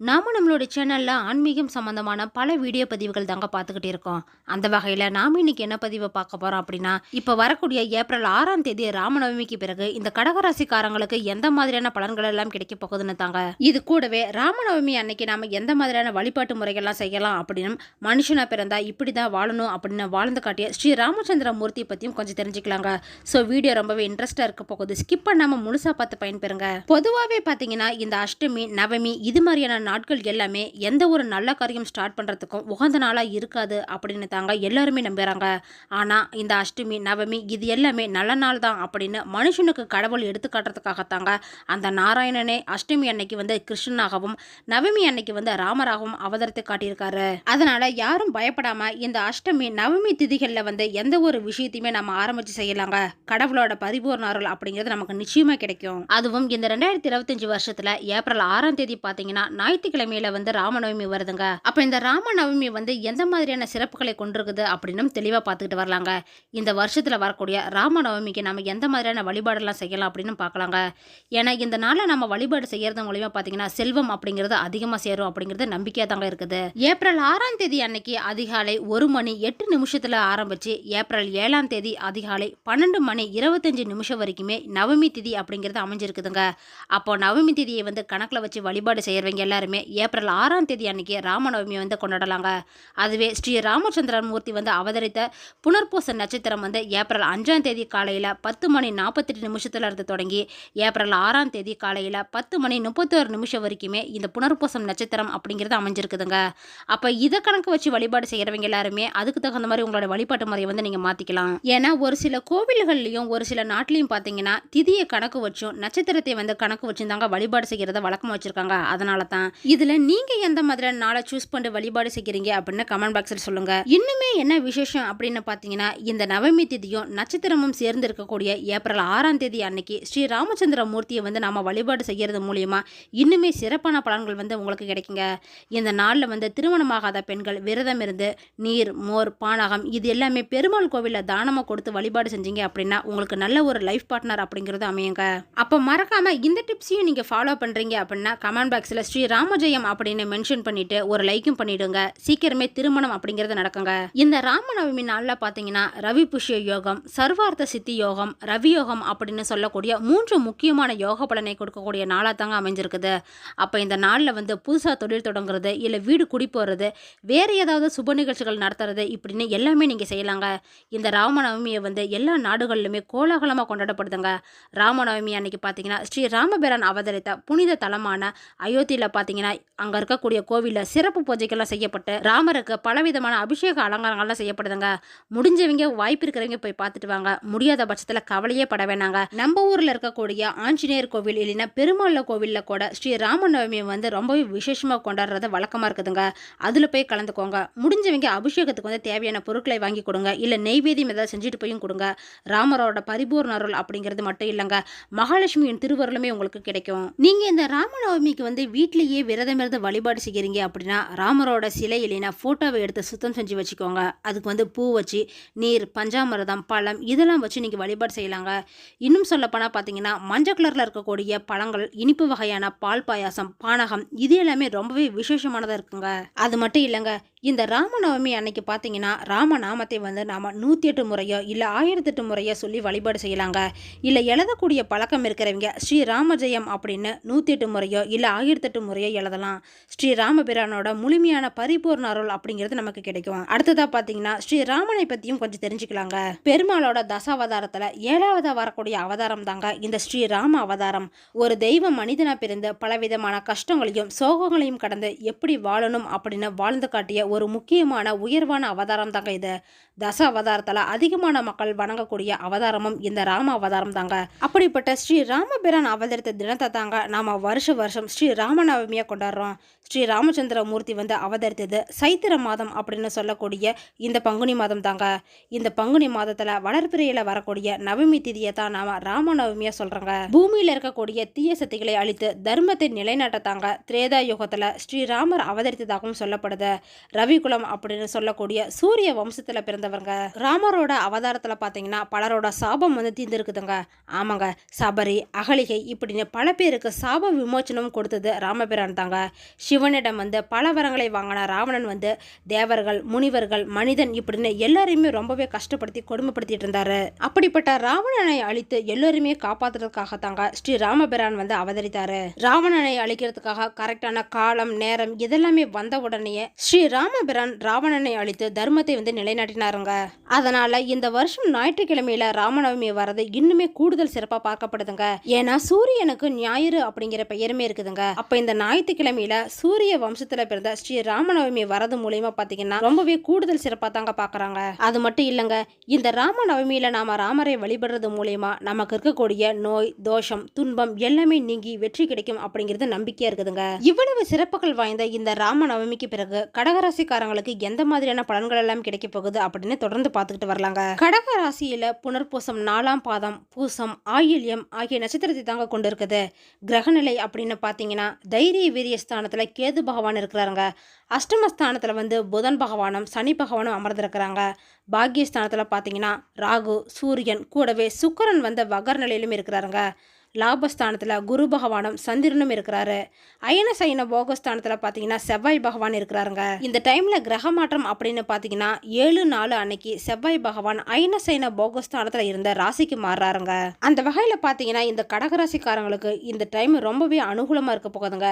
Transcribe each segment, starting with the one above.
நாம நம்மளுடைய சேனலில் ஆன்மீகம் சம்மந்தமான பல வீடியோ பதிவுகள் தாங்க பார்த்துக்கிட்டு இருக்கோம். அந்த வகையில் நாம இன்னைக்கு என்ன பதிவை பார்க்க போகிறோம் அப்படின்னா இப்போ வரக்கூடிய ஏப்ரல் ஆறாம் தேதி ராமநவமிக்கு பிறகு இந்த கடகராசிக்காரங்களுக்கு எந்த மாதிரியான பலன்கள் எல்லாம் கிடைக்க போகுதுன்னு தாங்க. இது கூடவே ராமநவமி அன்னைக்கு நாம் எந்த மாதிரியான வழிபாட்டு முறைகள்லாம் செய்யலாம் அப்படின்னு மனுஷனா பிறந்தா இப்படிதான் வாழணும் அப்படின்னு வாழ்ந்து காட்டிய ஸ்ரீ ராமச்சந்திர மூர்த்தி பற்றியும் கொஞ்சம் தெரிஞ்சுக்கலாங்க. ஸோ வீடியோ ரொம்பவே இன்ட்ரெஸ்டாக இருக்க போகுது. ஸ்கிப் பண்ணாமல் முழுசா பார்த்து பயன்பெறுங்க. பொதுவாகவே பார்த்தீங்கன்னா இந்த அஷ்டமி நவமி இது மாதிரியான நாட்கள் எல்லாமே எந்த ஒரு நல்ல காரியம் ஸ்டார்ட் பண்ணுறதுக்கும் உகந்த நாளாக இருக்காது அப்படின்னு தாங்க எல்லாருமே நம்புகிறாங்க ஆனால் இந்த அஷ்டமி நவமி இது எல்லாமே நல்ல நாள் தான் அப்படின்னு மனுஷனுக்கு கடவுள் எடுத்துக்காட்டுறதுக்காகத்தாங்க அந்த நாராயணனே அஷ்டமி அன்னைக்கு வந்து கிருஷ்ணனாகவும் நவமி அன்னைக்கு வந்து ராமராகவும் அவதரித்து காட்டியிருக்காரு. அதனால் யாரும் பயப்படாமல் இந்த அஷ்டமி நவமி திதிகளில் வந்து எந்த ஒரு விஷயத்தையுமே நம்ம ஆரம்பித்து செய்யலாங்க. கடவுளோட பரிபூர்ண அருள் அப்படிங்கிறது நமக்கு நிச்சயமாக கிடைக்கும். அதுவும் இந்த ரெண்டாயிரத்தி இருபத்தஞ்சு வருஷத்தில் ஏப்ரல் ஆறாம் தேதி பார்த்தீங்கன்னா ஞாயிற்றுக்கிழமையில வந்து ராமநவமி வருதுங்க. அப்ப இந்த ராமநவமி வந்து எந்த மாதிரியான சிறப்புகளை கொண்டிருக்குது அப்படின்னு தெளிவா பார்த்துக்கிட்டு வரலாங்க. இந்த வருஷத்துல வரக்கூடிய ராமநவமிக்கு நம்ம எந்த மாதிரியான வழிபாடெல்லாம் செய்யலாம் அப்படின்னு பார்க்கலாங்க. ஏன்னா இந்த நாளில் நம்ம வழிபாடு செய்யறது மூலியமா பார்த்தீங்கன்னா செல்வம் அப்படிங்கிறது அதிகமாக சேரும் அப்படிங்கிறது நம்பிக்கையாக தாங்க இருக்குது. ஏப்ரல் ஆறாம் தேதி அன்னைக்கு அதிகாலை ஒரு மணி எட்டு நிமிஷத்தில் ஆரம்பித்து ஏப்ரல் ஏழாம் தேதி அதிகாலை பன்னெண்டு மணி இருபத்தஞ்சு நிமிஷம் வரைக்குமே நவமி திதி அப்படிங்கிறது அமைஞ்சிருக்குதுங்க. அப்போ நவமி திதியை வந்து கணக்கில் வச்சு வழிபாடு செய்கிறவங்க எல்லாருமே ஏப்ரல் ஆறாம் தேதி அன்னைக்கு ராமநவமி வந்து கொண்டாடலாங்க. அதுவே ஸ்ரீ ராமச்சந்திரன் மூர்த்தி வந்து அவதரித்த புனர்பூச நட்சத்திரம் வந்து ஏப்ரல் அஞ்சாம் தேதி காலையில் பத்து மணி நாற்பத்தெட்டு நிமிஷத்தில் இருந்து தொடங்கி ஏப்ரல் ஆறாம் தேதி காலையில் பத்து மணி முப்பத்தோரு நிமிஷம் வரைக்குமே இந்த புனர்பூசம் நட்சத்திரம் அப்படிங்கிறது அமைஞ்சிருக்குதுங்க. அப்போ இதை கணக்கு வச்சு வழிபாடு செய்கிறவங்க எல்லாருமே அதுக்கு தகுந்த மாதிரி உங்களோட வழிபாட்டு முறையை வந்து நீங்கள் மாற்றிக்கலாம் ஏன்னா ஒரு சில கோவில்கள்லையும் ஒரு சில நாட்டிலையும் பார்த்தீங்கன்னா திதியை கணக்கு வச்சும் நட்சத்திரத்தை வந்து கணக்கு வச்சுருந்தாங்க வழிபாடு செய்கிறத வழக்கமாக வச்சுருக்காங்க. அதனால தான் இதில் நீங்கள் எந்த மாதிரியான நாளை சூஸ் பண்ணி வழிபாடு செய்கிறீங்க அப்படின்னு கமெண்ட் பாக்ஸில் சொல்லுங்கள் இன்னுமே என்ன விசேஷம் அப்படின்னு பார்த்தீங்கன்னா இந்த நவமி திதியும் நட்சத்திரமும் சேர்ந்து இருக்கக்கூடிய ஏப்ரல் ஆறாம் தேதி அன்னைக்கு ஸ்ரீ ராமச்சந்திர மூர்த்தியை வந்து நாம வழிபாடு செய்கிறது மூலியமா இன்னுமே சிறப்பான பலன்கள் வந்து உங்களுக்கு கிடைக்குங்க. இந்த நாளில் வந்து திருமணமாகாத பெண்கள் விரதம் இருந்து நீர் மோர் பானகம் இது எல்லாமே பெருமாள் கோவிலில் தானமாக கொடுத்து வழிபாடு செஞ்சீங்க அப்படின்னா உங்களுக்கு நல்ல ஒரு லைஃப் பார்ட்னர் அப்படிங்கிறது அமையுங்க. அப்போ மறக்காம இந்த டிப்ஸையும் நீங்கள் ஃபாலோ பண்ணுறீங்க அப்படின்னா கமெண்ட் பாக்ஸில் ஸ்ரீ ராமஜெயம் அப்படின்னு மென்ஷன் பண்ணிட்டு ஒரு லைக்கும் பண்ணிடுங்க. சீக்கிரமே திருமணம் அப்படிங்கிறது நடக்குங்க. இந்த ராமநவமி நாளில் பார்த்தீங்கன்னா ரவி புஷ்ய யோகம் சர்வார்த்த சித்தி யோகம் ரவி யோகம் அப்படின்னு சொல்லக்கூடிய மூன்று முக்கியமான யோக பலனை கொடுக்கக்கூடிய நாளாக தாங்க அமைஞ்சிருக்குது. அப்போ இந்த நாளில் வந்து புதுசாக தொழில் தொடங்குறது இல்லை வீடு குடி போகிறது வேறு ஏதாவது சுப நிகழ்ச்சிகள் நடத்துறது இப்படின்னு எல்லாமே நீங்கள் செய்யலாங்க. இந்த ராமநவமியை வந்து எல்லா நாடுகளிலுமே கோலாகலமாக கொண்டாடப்படுதுங்க. ராமநவமி அன்னைக்கு பார்த்தீங்கன்னா ஸ்ரீ ராமபிரான் அவதரித்த புனித தலமான அயோத்தியில் பார்த்தீங்கன்னா அங்கே இருக்கக்கூடிய கோவிலில் சிறப்பு பூஜைகள்லாம் செய்யப்பட்டு ராமருக்கு பலவிதமான அபிஷேக அலங்காரங்கள்லாம் செய்யப்படுதுங்க. முடிஞ்சவங்க வாய்ப்பு இருக்கிறவங்க போய் பார்த்துட்டு வாங்க. முடியாத பட்சத்தில் கவலையே பட வேணாங்க. நம்ம ஊரில் இருக்கக்கூடிய ஆஞ்சநேயர் கோவில் இல்லைன்னா பெருமாள் கோவிலில் கூட ஸ்ரீ ராமநவமியை வந்து ரொம்பவே விசேஷமாக கொண்டாடுறது வழக்கமாக இருக்குதுங்க. அதில் போய் கலந்துக்கோங்க. முடிஞ்சவங்க அபிஷேகத்துக்கு வந்து தேவையான பொருட்களை வாங்கி கொடுங்க. இல்லை நெய்வேதியம் ஏதாவது செஞ்சுட்டு போயும் கொடுங்க. ராமரோட பரிபூர்ண அருள் அப்படிங்கிறது மட்டும் இல்லைங்க. மகாலட்சுமியின் திருவருளுமே உங்களுக்கு கிடைக்கும். நீங்கள் இந்த ராமநவமிக்கு வந்து வீட்டிலேயே விரதமிருந்து வழிபாடு செய்கிறீங்க அப்படின்னா ராமரோட சிலை இல்லைன்னா ஃபோட்டோவை எடுத்து சுத்தம் செஞ்சு வச்சுக்கோங்க. அதுக்கு வந்து பூ வச்சு நீர் பஞ்சாமிரதம் பழம் இதெல்லாம் வச்சு நீங்கள் வழிபாடு செய்யலாங்க. இன்னும் சொல்லப்போனால் பார்த்தீங்கன்னா மஞ்சள் கலரில் இருக்கக்கூடிய பழங்கள் இனிப்பு வகையான பால் பாயாசம் பானகம் இது எல்லாமே ரொம்பவே விசேஷமானதாக இருக்குங்க. அது மட்டும் இல்லைங்க இந்த ராமநவமி அன்னைக்கு பார்த்தீங்கன்னா ராமநாமத்தை வந்து நாம் நூற்றி எட்டு முறையோ இல்லை ஆயிரத்தெட்டு முறையோ சொல்லி வழிபாடு செய்யலாங்க. இல்லை எழுதக்கூடிய பழக்கம் இருக்கிறவங்க ஸ்ரீ ராமஜெயம் அப்படின்னு நூற்றி எட்டு முறையோ இல்லை ஆயிரத்தெட்டு முறையோ எழுதலாம். ஸ்ரீ ராமபிரானோட முழுமையான பரிபூர்ண அருள் அப்படிங்கிறது நமக்கு கிடைக்கும். அடுத்ததாக பார்த்தீங்கன்னா ஸ்ரீ ராமனை பற்றியும் கொஞ்சம் தெரிஞ்சுக்கலாங்க. பெருமாளோட தசாவதாரத்தில் ஏழாவதாக வரக்கூடிய அவதாரம் தாங்க இந்த ஸ்ரீ ராம அவதாரம். ஒரு தெய்வ மனிதனாக பிறந்து பலவிதமான கஷ்டங்களையும் சோகங்களையும் கடந்து எப்படி வாழணும் அப்படின்னு வாழ்ந்து காட்டிய ஒரு முக்கியமான உயர்வான அவதாரம் தாங்க இது. தச அவதாரத்தில் அதிகமான மக்கள் வணங்கக்கூடிய அவதாரமும் இந்த ராம அவதாரம் தாங்க அப்படிப்பட்ட ஸ்ரீ ராமபிரான் அவதரித்த தினத்தை தாங்க நாம் வருஷ வருஷம் ஸ்ரீ ராமநவமியை கொண்டாடுறோம். ஸ்ரீ ராமச்சந்திர மூர்த்தி வந்து அவதரித்தது சைத்திர மாதம் அப்படின்னு சொல்லக்கூடிய இந்த பங்குனி மாதம் தாங்க இந்த பங்குனி மாதத்தில் வளர்பிறையில் வரக்கூடிய நவமி திதியை தான் நாம் ராமநவமியாக சொல்கிறோங்க பூமியில் இருக்கக்கூடிய தீய சக்திகளை அழித்து தர்மத்தை நிலைநாட்டத்தாங்க திரேதா யுகத்தில் ஸ்ரீராமர் அவதரித்ததாகவும் சொல்லப்படுது. ரவிகுலம் அப்படின்னு சொல்லக்கூடிய சூரிய வம்சத்தில் பிறந்தவங்க. ராமரோட அவதாரத்தில் பார்த்தீங்கன்னா பலரோட சாபம் வந்து தீர்ந்துருக்குதுங்க. ஆமாங்க சபரி அகலிகை இப்படின்னு பல பேருக்கு சாப விமோச்சனம் கொடுத்தது ராமபிரான் தாங்க. சிவனிடம் வந்து பல வரங்களை வாங்கின ராவணன் வந்து தேவர்கள் முனிவர்கள் மனிதன் இப்படின்னு எல்லாரையுமே ரொம்பவே கஷ்டப்படுத்தி கொடுமைப்படுத்திட்டு இருந்தாரு. அப்படிப்பட்ட ராவணனை அழித்து எல்லோருமே காப்பாற்றுறதுக்காக தாங்க ஸ்ரீ ராமபிரான் வந்து அவதரித்தாரு. ராவணனை அழிக்கிறதுக்காக கரெக்டான காலம் நேரம் இதெல்லாமே வந்த உடனே ஸ்ரீ ராமபிரான் ராவணனை அழித்து தர்மத்தை வந்து நிலைநாட்டினாருங்க. அதனால இந்த வருஷம் ஞாயிற்றுக்கிழமையில ராமநவமி வரது இன்னுமே கூடுதல் சிறப்பா பார்க்கப்படுதுங்க. ஏன்னா சூரியனுக்கு ஞாயிறு அப்படிங்கிற பெயருமே இருக்குதுங்க. அப்ப இந்த ஞாயிற்றுக்கிழமையில சூரிய வம்சத்துல பிறந்த ஸ்ரீ ராமநவமி வரது மூலியமா பாத்தீங்கன்னா ரொம்பவே கூடுதல் சிறப்பா தாங்க பாக்குறாங்க. அது மட்டும் இல்லைங்க இந்த ராமநவமியில நாம ராமரை வழிபடுறது மூலியமா நமக்கு இருக்கக்கூடிய நோய் தோஷம் துன்பம் எல்லாமே நீங்கி வெற்றி கிடைக்கும் அப்படிங்கிறது நம்பிக்கையா இருக்குதுங்க. இவ்வளவு சிறப்புகள் வாய்ந்த இந்த ராமநவமிக்கு பிறகு கடகராசி ராசிக்காரங்களுக்கு எந்த மாதிரியான பலன்கள் எல்லாம் கிடைக்க போகுது அப்படின்னு தொடர்ந்து பார்த்துக்கிட்டு வரலாங்க. கடக ராசியில புனர்பூசம் நாலாம் பாதம் பூசம் ஆயில்யம் ஆகிய நட்சத்திரத்தை தாங்க கொண்டு இருக்குது கிரகநிலை அப்படின்னு பார்த்தீங்கன்னா தைரிய வீரிய ஸ்தானத்தில் கேது பகவான் இருக்கிறாருங்க. அஷ்டமஸ்தானத்தில் வந்து புதன் பகவானும் சனி பகவானும் அமர்ந்திருக்கிறாங்க. பாக்கியஸ்தானத்தில் பார்த்தீங்கன்னா ராகு சூரியன் கூடவே சுக்கரன் வந்த வகர் நிலையிலும் இருக்கிறாருங்க. லாபஸ்தானத்தில் குரு பகவானும் சந்திரனும் இருக்கிறாரு. அயன சயன போகஸ்தானத்தில் பார்த்தீங்கன்னா செவ்வாய் பகவான் இருக்கிறாருங்க. இந்த டைமில் கிரக மாற்றம் அப்படின்னு பார்த்தீங்கன்னா ஏழு நாலு அன்னைக்கு செவ்வாய் பகவான் அயன சயன போகஸ்தானத்தில் இருந்த ராசிக்கு மாறுறாருங்க. அந்த வகையில் பார்த்தீங்கன்னா இந்த கடகராசிக்காரங்களுக்கு இந்த டைம் ரொம்பவே அனுகூலமாக இருக்க போகுதுங்க.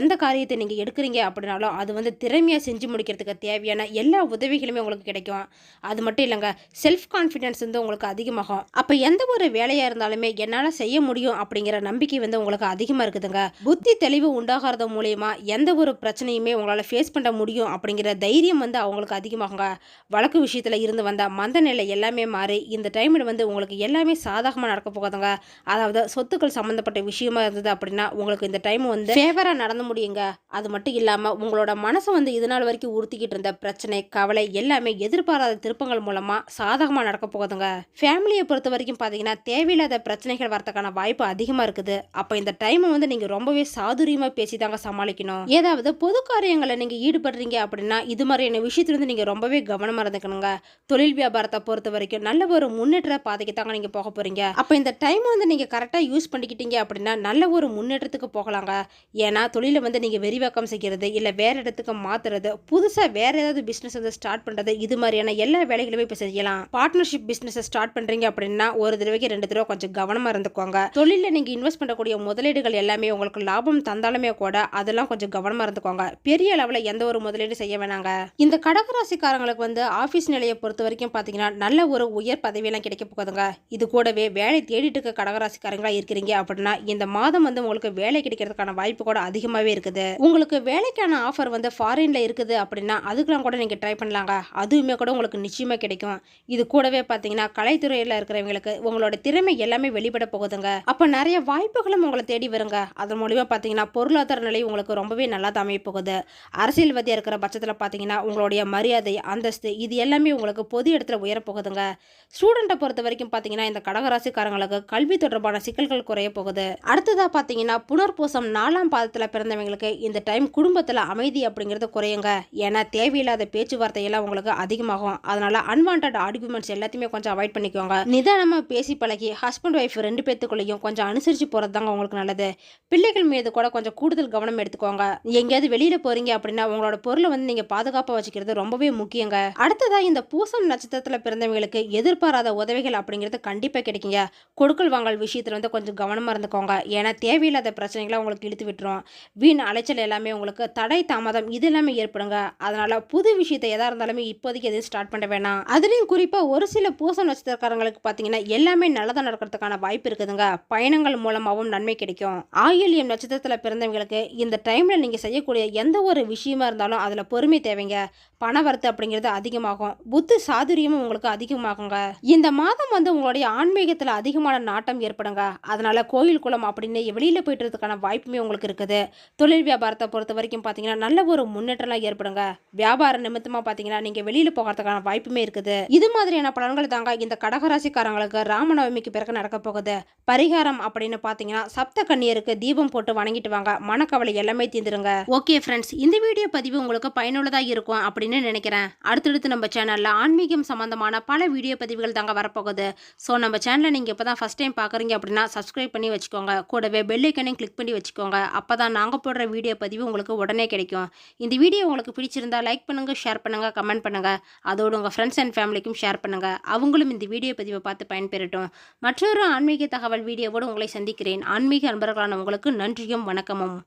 எந்த காரியத்தை நீங்கள் எடுக்கிறீங்க அப்படின்னாலும் அது வந்து திறமையாக செஞ்சு முடிக்கிறதுக்கு தேவையான எல்லா உதவிகளுமே உங்களுக்கு கிடைக்கும். அது மட்டும் இல்லைங்க செல்ஃப் கான்ஃபிடென்ஸ் வந்து உங்களுக்கு அதிகமாகும். அப்போ எந்த ஒரு வேலையாக இருந்தாலுமே என்னால் செய்ய முடியும் அப்படிங்கிற நம்பிக்கை வந்து உங்களுக்கு அதிகமாக இருக்குதுங்க. புத்தி தெளிவு உண்டாகிறது மூலயமா எந்த ஒரு பிரச்சனையுமே உங்களால் ஃபேஸ் பண்ண முடியும் அப்படிங்கிற தைரியம் வந்து அவங்களுக்கு அதிகமாகுங்க. வழக்கு விஷயத்தில் இருந்து வந்த மந்த நிலை எல்லாமே மாறி இந்த டைமில் வந்து உங்களுக்கு எல்லாமே சாதகமாக நடக்க போகாதுங்க. அதாவது சொத்துக்கள் சம்மந்தப்பட்ட விஷயமா இருந்தது அப்படின்னா உங்களுக்கு இந்த டைம் வந்து ஃபேவராக நடந்து முடியுங்க. அது மட்டும் இல்லாமல் உங்களோட மனசை வந்து இது நாள் வரைக்கும் உறுத்திக்கிட்டு இருந்த பிரச்சனை கவலை எல்லாமே எதிர்பாராத திருப்பங்கள் மூலமாக சாதகமாக நடக்க போகுதுங்க. ஃபேமிலியை பொறுத்த வரைக்கும் பார்த்தீங்கன்னா தேவையில்லாத பிரச்சனைகள் வரதுக்கான வாய்ப்பு அதிகமாக இருக்குது. அப்போ இந்த டைமை வந்து நீங்கள் ரொம்பவே சாதுரியமாக பேசி தாங்க சமாளிக்கணும். ஏதாவது பொது காரியங்களை நீங்கள் ஈடுபடுறீங்க அப்படின்னா இது மாதிரியான விஷயத்துல வந்து நீங்கள் ரொம்பவே கவனமாக இருந்துக்கணுங்க. தொழில் வியாபாரத்தை பொறுத்த வரைக்கும் நல்ல ஒரு முன்னேற்ற பாதைக்கு தாங்க நீங்கள் போக போகிறீங்க அப்போ இந்த டைமை வந்து நீங்கள் கரெக்டாக யூஸ் பண்ணிக்கிட்டீங்க அப்படின்னா நல்ல ஒரு முன்னேற்றத்துக்கு போகலாங்க. ஏன்னா தொழிலை வந்து நீங்கள் விரிவாக்கம் செய்கிறது இல்லை வேறு இடத்துக்கு மாற்றுறது புதுசாக வேறு ஏதாவது பிஸ்னஸ் வந்து ஸ்டார்ட் பண்ணுறது இது மாதிரியான எல்லா வேலைகளுமே இப்போ செய்யலாம். பார்ட்னர்ஷிப் பிஸ்னஸை ஸ்டார்ட் பண்ணுறீங்க அப்படின்னா ஒரு தடவைக்கு ரெண்டு தடவை கொஞ்சம் கவனமாக இருந்துக்கோங்க. தொழில் தொழிலில் நீங்கள் இன்வெஸ்ட் பண்ணக்கூடிய முதலீடுகள் எல்லாமே உங்களுக்கு லாபம் தந்தாலுமே கூட அதெல்லாம் கொஞ்சம் கவனமாக இருந்துக்கோங்க. பெரிய அளவில் எந்த ஒரு முதலீடு செய்ய வேணாங்க. இந்த கடகராசிக்காரங்களுக்கு வந்து ஆஃபீஸ் நிலையை பொறுத்த வரைக்கும் பார்த்தீங்கன்னா நல்ல ஒரு உயர் பதவியெல்லாம் கிடைக்க போகுதுங்க. இது கூடவே வேலை தேடிட்டு இருக்க கடகராசிக்காரங்களா இருக்கிறீங்க அப்படின்னா இந்த மாதம் வந்து உங்களுக்கு வேலை கிடைக்கிறதுக்கான வாய்ப்பு கூட அதிகமாகவே இருக்குது. உங்களுக்கு வேலைக்கான ஆஃபர் வந்து ஃபாரின்ல இருக்குது அப்படின்னா அதுக்கெல்லாம் கூட நீங்கள் ட்ரை பண்ணலாங்க. அதுவுமே கூட உங்களுக்கு நிச்சயமாக கிடைக்கும். இது கூடவே பார்த்தீங்கன்னா கலைத்துறையில் இருக்கிறவங்களுக்கு உங்களோட திறமை எல்லாமே வெளிப்பட போகுதுங்க. அப்போ நிறைய வாய்ப்புகளும் உங்களை தேடி வருங்க. அதன் மூலிமா பார்த்தீங்கன்னா பொருளாதார நிலை உங்களுக்கு ரொம்பவே நல்லா தான் போகுது அரசியல்வாதியாக இருக்கிற பட்சத்தில் பார்த்தீங்கன்னா உங்களுடைய மரியாதை அந்தஸ்து இது எல்லாமே உங்களுக்கு பொது இடத்துல உயரப்போகுதுங்க. ஸ்டூடெண்ட்டை பொறுத்த வரைக்கும் பார்த்தீங்கன்னா இந்த கடகராசிக்காரங்களுக்கு கல்வி தொடர்பான சிக்கல்கள் குறைய போகுது. அடுத்ததாக பார்த்தீங்கன்னா புனர்பூசம் நாலாம் பாதத்தில் பிறந்தவங்களுக்கு இந்த டைம் குடும்பத்தில் அமைதி அப்படிங்கிறது குறையுங்க. ஏன்னா தேவையில்லாத பேச்சுவார்த்தையெல்லாம் உங்களுக்கு அதிகமாகும். அதனால் அன்வான்ட் ஆர்குமெண்ட்ஸ் எல்லாத்தையுமே கொஞ்சம் அவாய்ட் பண்ணிக்கோங்க. நிதானமாக பேசி பழகி ஹஸ்பண்ட் ஒய்ஃப் ரெண்டு பேத்துக்குள்ளேயும் கொஞ்சம் அனுசரித்து போகிறது தாங்க உங்களுக்கு நல்லது. பிள்ளைகள் மீது கூட கொஞ்சம் கூடுதல் கவனம் எடுத்துக்கோங்க. எங்கேயாவது வெளியில் போகிறீங்க அப்படின்னா உங்களோட பொருளை வந்து நீங்கள் பாதுகாப்பாக வச்சுக்கிறது ரொம்பவே முக்கியங்க. அடுத்ததாக இந்த பூசம் நட்சத்திரத்தில் பிறந்தவங்களுக்கு எதிர்பாராத உதவிகள் அப்படிங்கிறது கண்டிப்பாக கிடைக்குங்க. கொடுக்கல் வாங்கல் விஷயத்தில் வந்து கொஞ்சம் கவனமாக இருந்துக்கோங்க. ஏன்னா தேவையில்லாத பிரச்சனைகளை உங்களுக்கு இழுத்து விட்டுரும். வீண் அலைச்சல் எல்லாமே உங்களுக்கு தடை தாமதம் இது எல்லாமே ஏற்படுங்க. அதனால் புது விஷயத்தை எதாக இருந்தாலுமே இப்போதைக்கு எதுவும் ஸ்டார்ட் பண்ண வேணாம். அதுலேயும் குறிப்பாக ஒரு சில பூசம் நட்சத்திரக்காரங்களுக்கு பார்த்தீங்கன்னா எல்லாமே நல்லதாக நடக்கிறதுக்கான வாய்ப்பு இருக்குதுங்க. பயணங்கள் மூலமாகவும் நன்மை கிடைக்கும். ஆயில்யம் நட்சத்திரத்தில் பிறந்தவங்களுக்கு இந்த டைமில் நீங்கள் செய்யக்கூடிய எந்த ஒரு விஷயமா இருந்தாலும் அதில் பொறுமை தேவைங்க. பணவரத்து அப்படிங்கிறது அதிகமாகும். புத்தி சாதுரியமும் உங்களுக்கு அதிகமாகுங்க. இந்த மாதம் வந்து உங்களுடைய ஆன்மீகத்தில் அதிகமான நாட்டம் ஏற்படுங்க. அதனால் கோயில் குளம் அப்படின்னு வெளியில் போயிட்டுறதுக்கான வாய்ப்புமே உங்களுக்கு இருக்குது. தொழில் வியாபாரத்தை பொறுத்த வரைக்கும் பார்த்தீங்கன்னா நல்ல ஒரு முன்னேற்றம்லாம் ஏற்படுங்க. வியாபார நிமித்தமாக பார்த்தீங்கன்னா நீங்கள் வெளியில் போகிறதுக்கான வாய்ப்புமே இருக்குது. இது மாதிரியான பலன்கள் தாங்க இந்த கடகராசிக்காரங்களுக்கு ராமநவமிக்கு பிறகு நடக்க போகுது. பரிகாரம் பரிகாரம் அப்படின்னு பார்த்தீங்கன்னா சப்த கன்னியருக்கு தீபம் போட்டு வணங்கிட்டு வாங்க. மனக்கவலை எல்லாமே தீந்துருங்க ஓகே ஃப்ரெண்ட்ஸ் இந்த வீடியோ பதிவு உங்களுக்கு பயனுள்ளதாக இருக்கும் அப்படின்னு நினைக்கிறேன். அடுத்தடுத்து நம்ம சேனலில் ஆன்மீகம் சம்பந்தமான பல வீடியோ பதிவுகள் தாங்க வரப்போகுது. ஸோ நம்ம சேனலை நீங்கள் இப்போ தான் ஃபஸ்ட் டைம் பார்க்குறீங்க அப்படின்னா சப்ஸ்கிரைப் பண்ணி வச்சுக்கோங்க. கூடவே பெல்லைக்கனையும் கிளிக் பண்ணி வச்சுக்கோங்க. அப்போ தான் நாங்கள் போடுற வீடியோ பதிவு உங்களுக்கு உடனே கிடைக்கும். இந்த வீடியோ உங்களுக்கு பிடிச்சிருந்தா லைக் பண்ணுங்கள் ஷேர் பண்ணுங்கள் கமெண்ட் பண்ணுங்கள் அதோடு உங்கள் ஃப்ரெண்ட்ஸ் அண்ட் ஃபேமிலிக்கும் ஷேர் பண்ணுங்கள் அவங்களும் இந்த வீடியோ பதிவை பார்த்து பயன்பெறட்டும். மற்றொரு ஆன்மீக தகவல் வீடியோவோடு உங்களை சந்திக்கிறேன். ஆன்மீக அன்பர்களான உங்களுக்கு நன்றியும் வணக்கமும்.